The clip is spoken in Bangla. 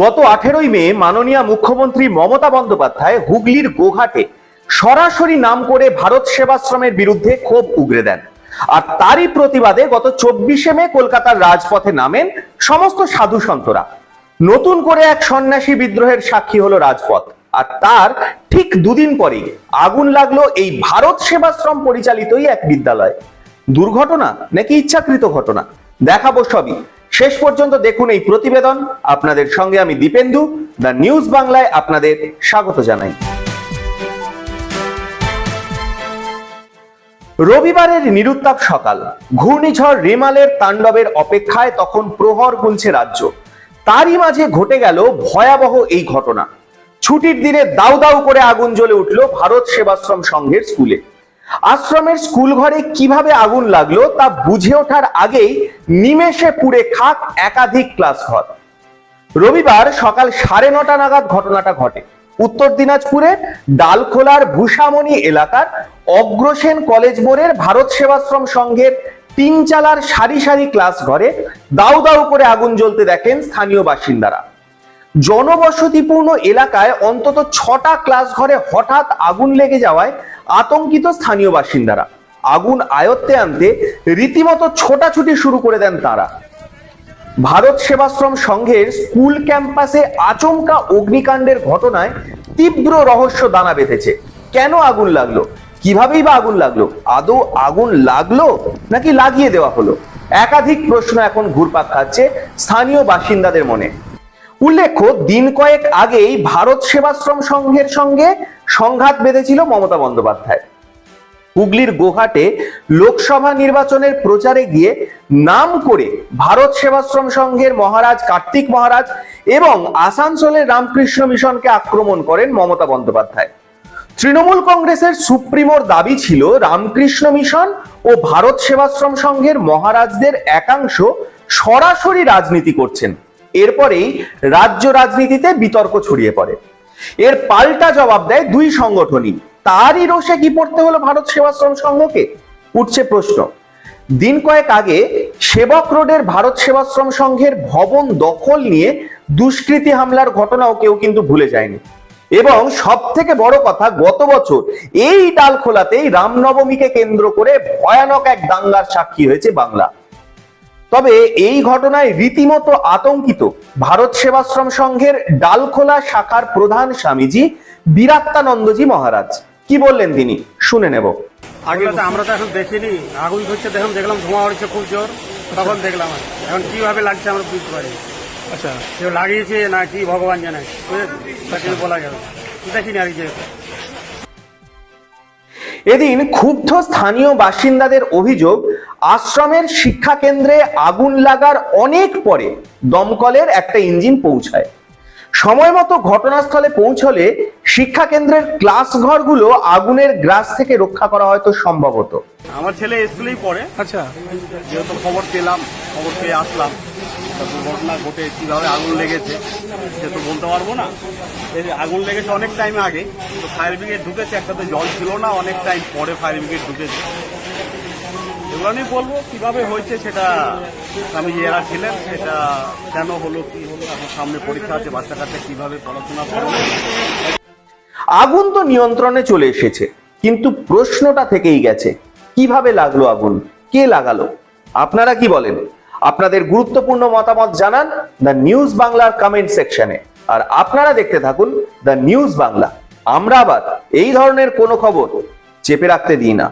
গত আঠেরোই মে মাননীয় মুখ্যমন্ত্রী মমতা বন্দ্যোপাধ্যায় হুগলির গোঘাটে সরাসরি নাম করে ভারত সেবাশ্রমের বিরুদ্ধে ক্ষোভ উগরে দেন। আর তারই প্রতিবাদে গত চব্বিশে মে কলকাতার রাজপথে নামেন সমস্ত সাধু সন্তরা। নতুন করে এক সন্ন্যাসী বিদ্রোহের সাক্ষী হলো রাজপথ। আর তার ঠিক দুদিন পরেই আগুন লাগল এই ভারত সেবাশ্রম পরিচালিতই এক বিদ্যালয়। দুর্ঘটনা নাকি ইচ্ছাকৃত ঘটনা? দেখাবো সবই। শেষ পর্যন্ত দেখুন এই প্রতিবেদন। আপনাদের সঙ্গে আমি দীপেন্দু, দ্য নিউজ বাংলায় আপনাদের স্বাগত জানাই। রবিবারের নিরুত্তাপ সকাল। ঘূর্ণিঝড় রিমালের তাণ্ডবের অপেক্ষায় তখন প্রহর গুনছে রাজ্য। তারই মাঝে ঘটে গেল ভয়াবহ এই ঘটনা। ছুটির দিনে দাউ দাউ করে আগুন জ্বলে উঠল ভারত সেবাশ্রম সংঘের স্কুলে। আশ্রমের স্কুল ঘরে কীভাবে আগুন লাগল তা বুঝে ওঠার আগেই নিমেষে পুড়ে খাক একাধিক ক্লাস ঘর। রবিবার সকাল সাড়ে নটা নাগাদ ঘটনাটা ঘটে। উত্তর দিনাজপুরে ডালখোলার ভূষামণি এলাকার অগ্রসেন কলেজ মোড়ের ভারত সেবাশ্রম সংঘের তিন চালার সারি সারি ক্লাস ঘরে দাউ দাউ করে আগুন জ্বলতে দেখেন স্থানীয় বাসিন্দারা। জনবসতিপূর্ণ এলাকায় অন্তত ছটা ক্লাস ঘরে হঠাৎ আগুন লেগে যাওয়ায় আতঙ্কিত স্থানীয় বাসিন্দারা। আগুন আয়ত্তে আনতে রীতিমতো ছোটাছুটি শুরু করে দেন তারা। ভারত সেবাশ্রম সংঘের স্কুল ক্যাম্পাসে আচমকা অগ্নিকাণ্ডের ঘটনায় তীব্র রহস্য দানা বেঁধেছে। কেন আগুন লাগল? কিভাবেই বা আগুন লাগল? আদৌ আগুন লাগল নাকি লাগিয়ে দেওয়া হলো? একাধিক প্রশ্ন এখন ঘুরপাক খাচ্ছে স্থানীয় বাসিন্দাদের মনে। উল্লেখ্য, দিন কয়েক আগেই ভারত সেবাশ্রম সংঘের সঙ্গে সংঘাত বেঁধেছিল মমতা বন্দ্যোপাধ্যায়। হুগলির গোহাটে লোকসভা নির্বাচনের প্রচারে গিয়ে নাম করে ভারত সেবাশ্রম সংঘের মহারাজ কার্তিক মহারাজ এবং আসানসোলের রামকৃষ্ণ মিশনকে আক্রমণ করেন মমতা বন্দ্যোপাধ্যায়। তৃণমূল কংগ্রেসের সুপ্রিমোর দাবি ছিল রামকৃষ্ণ মিশন ও ভারত সেবাশ্রম সংঘের মহারাজদের একাংশ সরাসরি রাজনীতি করছেন। এরপরেই রাজ্য রাজনীতিতে বিতর্ক ছড়িয়ে পড়ে। এর পাল্টা জবাব দেয় দুই সংগঠনই। তারই রোষে কি পড়তে হলো ভারত সেবাশ্রম সংঘকে? উঠছে প্রশ্ন। দিন কয়েক আগে সেবক রোডের ভারত সেবাশ্রম সংঘের ভবন দখল নিয়ে দুষ্কৃতী হামলার ঘটনাও কেউ কিন্তু ভুলে যায়নি। এবং সব থেকে বড় কথা, গত বছর এই ডালখোলাতেই রামনবমীকে কেন্দ্র করে ভয়ানক এক দাঙ্গার সাক্ষী হয়েছে বাংলা। তবে এই ঘটনায় রীতিমতো আতঙ্কিত ভারত সেবাশ্রম সংঘের ডালখোলা শাখার প্রধান স্বামীজি বিরাত্তানন্দজি মহারাজ। কি বললেন তিনি? শুনে নেব। আগে আমরা তো এখন দেখিনি। আগুন ধরছে, দেখলাম দেখলাম ধোঁয়া উঠছে, খুব জোর। তখন দেখলাম। এখন কীভাবে লাগছে আমরা বুঝতে পারি আচ্ছা কেউ লাগিয়েছে না কি ভগবান জানে? বলা গেল। দেখিনি আর কি এদিন ক্ষুব্ধ স্থানীয় বাসিন্দাদের অভিযোগ আশ্রমের শিক্ষা কেন্দ্রে আগুন লাগার অনেক পরে দমকলের একটা ইঞ্জিন পৌঁছায়। সময় মতো ঘটনাস্থলে পৌঁছলে শিক্ষা কেন্দ্রের ক্লাস ঘরগুলো আগুনের গ্রাস থেকে রক্ষা করা হয়তো সম্ভব হতো। আমার ছেলে স্কুলেই পড়ে। আচ্ছা। যেহেতু খবর পেলাম খবর পেয়ে আসলাম। তা দুর্ঘটনা ঘটে, কীভাবে আগুন লেগেছে, সে তো বলতে পারব না। আগুন লেগেছে অনেক টাইম আগে, তো ফায়ার ব্রিগেড ঢুকেছে, একটা তো জল ছিল না, অনেক টাইম পরে ফায়ার ব্রিগেড ঢুকেছে। এগুলো আমি বলব, কীভাবে হয়েছে সেটা আমি যারা ছিলেন, সেটা কেন হলো, কি হলো এখন সামনে পরীক্ষা আছে, বাচ্চা কাচ্চা কীভাবে পড়াশোনা করবে। আগুন তো নিয়ন্ত্রণে চলে এসেছে, কিন্তু প্রশ্নটা থেকেই গেছে, কীভাবে লাগল আগুন, কে লাগালো? আপনারা কি বলেন? আপনাদের গুরুত্বপূর্ণ মতামত জানান দ্য নিউজ বাংলার কমেন্ট সেকশনে। আর আপনারা দেখতে থাকুন দ্য নিউজ বাংলা। আমরা আবার এই ধরনের কোনো খবর চেপে রাখতে দিই না।